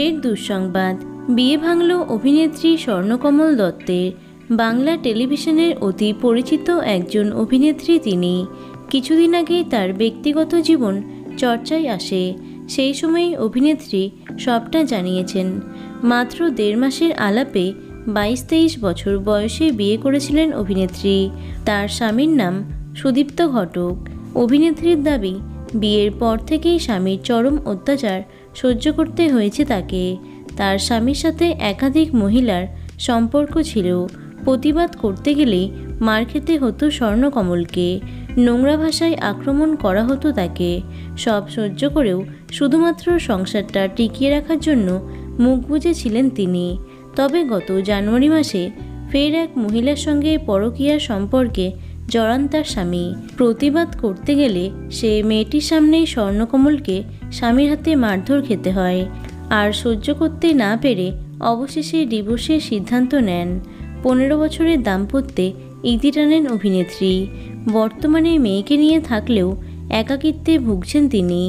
ফের দুঃসংবাদ। বিয়ে ভাঙল অভিনেত্রী স্বর্ণকমল দত্তের। বাংলা টেলিভিশনের অতি পরিচিত একজন অভিনেত্রী তিনি। কিছুদিন আগেই তার ব্যক্তিগত জীবন চর্চায় আসে। সেই সময় অভিনেত্রী সবটা জানিয়েছেন। মাত্র দেড় মাসের আলাপে বাইশ তেইশ বছর বয়সে বিয়ে করেছিলেন অভিনেত্রী। তার স্বামীর নাম সুদীপ্ত ঘটক। অভিনেত্রীর দাবি বিয়ের পর থেকেই স্বামীর চরম অত্যাচার সহ্য করতে হয়েছে তাকে। তার স্বামীর সাথে একাধিক মহিলার সম্পর্ক ছিল। প্রতিবাদ করতে গেলেই মার খেতে হতো স্বর্ণকমলকে। নোংরা ভাষায় আক্রমণ করা হতো তাকে। সব সহ্য করেও শুধুমাত্র সংসারটা টিকিয়ে রাখার জন্য মুখ বুজেছিলেন তিনি। তবে গত জানুয়ারি মাসে ফের এক মহিলার সঙ্গে পরকীয়ার সম্পর্কে জড়ান তার স্বামী। প্রতিবাদ করতে গেলে সে মেয়েটির সামনেই স্বর্ণকমলকে স্বামীর হাতে মারধর খেতে হয়। আর সহ্য করতে না পেরে অবশেষে ডিভোর্সের সিদ্ধান্ত নেন। পনেরো বছরের দাম্পত্যে ইতি টানেন অভিনেত্রী। বর্তমানে মেয়েকে নিয়ে থাকলেও একাকিত্বে ভুগছেন তিনি।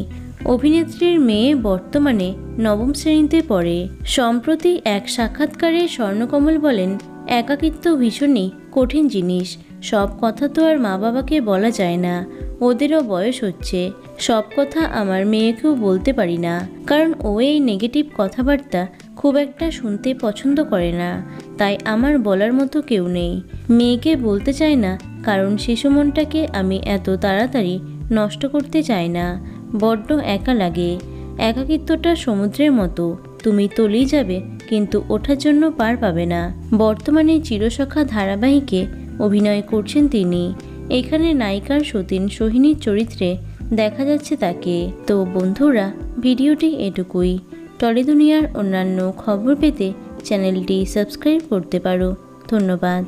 অভিনেত্রীর মেয়ে বর্তমানে নবম শ্রেণীতে পড়ে। সম্প্রতি এক সাক্ষাৎকারে স্বর্ণকমল বলেন, একাকিত্ব ভীষণই কঠিন জিনিস। সব কথা তো আর মা বাবাকে বলা যায় না। ওদেরও বয়স হচ্ছে। সব কথা আমার মেয়েকেও বলতে পারি না। কারণ ও এই নেগেটিভ কথাবার্তা খুব একটা শুনতে পছন্দ করে না। তাই আমার বলার মতো কেউ নেই। মেয়েকে বলতে চায় না, কারণ শিশু মনটাকে আমি এত তাড়াতাড়ি নষ্ট করতে চাই না। বড্ড একা লাগে। একাকিত্বটা সমুদ্রের মতো। তুমি তলিয়ে যাবে, কিন্তু ওঠার জন্য পার পাবে না। বর্তমানে চিরসখা ধারাবাহিকে অভিনয় করছেন তিনি। এখানে নায়িকার সতীন সোহিনীর চরিত্রে দেখা যাচ্ছে তাকে। তো বন্ধুরা, ভিডিওটি এটুকুই। টলিদুনিয়ার অন্যান্য খবর পেতে চ্যানেলটি সাবস্ক্রাইব করতে পারো। ধন্যবাদ।